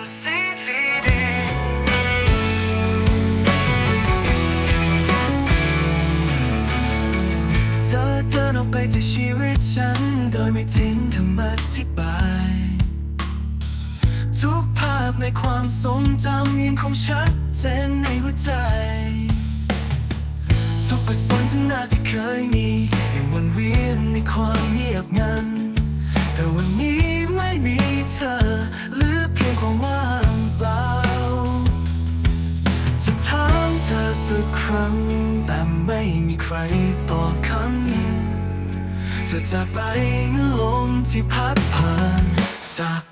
MCTD เธอเดินออกไปจากชีวิตฉัน โดยไม่ทิ้งคำอธิบาย ทุกภาพในความทรงจำยังคงชัดเจนในหัวใจ บทสนทนาที่เคยมียังวนเวียนในความเงียบงัน แต่วันนี้ไม่มีเธอหลือเพียงความว่างเปล่าจะถามเธอสักครั้ง แต่ไม่มีใครตอบคำจะจากไปเมื่อลมที่พัดผ่านจาก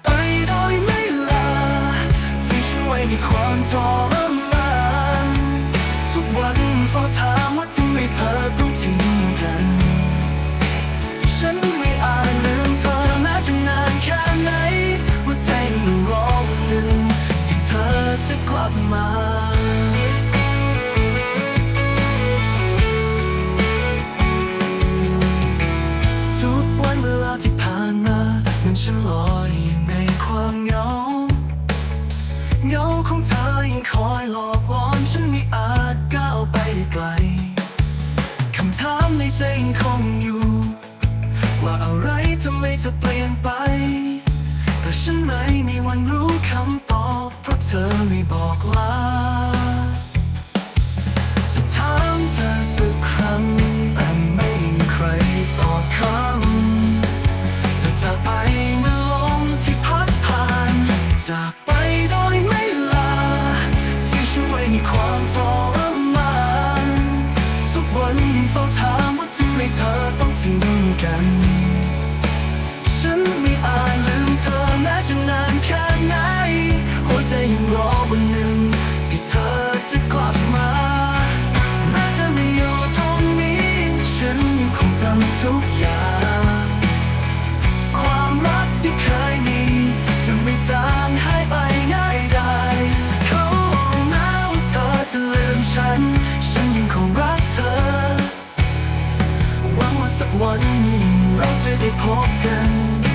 จะกลับมาทุกวันเวลาที่ผ่านมามันฉันลอยอยู่ในความเหงาเงาของเธอยังคอยหลอกวอนฉันไม่อาจก้าวไปได้ไกลคำถามในใจยังคงอยู่ ว่าอะไรทำไมเธอเปลี่ยนไปแต่ฉันไม่มีวันรู้คำ ธอไม่บอกลา จะถามเธอสักครั้ง แต่ไม่มีใครตอบคำจะจากไปเมื่อลมที่พัดผ่าน จากไปโดยไม่ลา ที่ฉันไว้ในความทรมานทุกวันเฝ้าถามว่าทำไมเธอต้องทิ้งกัน วังว่าสักวันเราจะได้พบกัน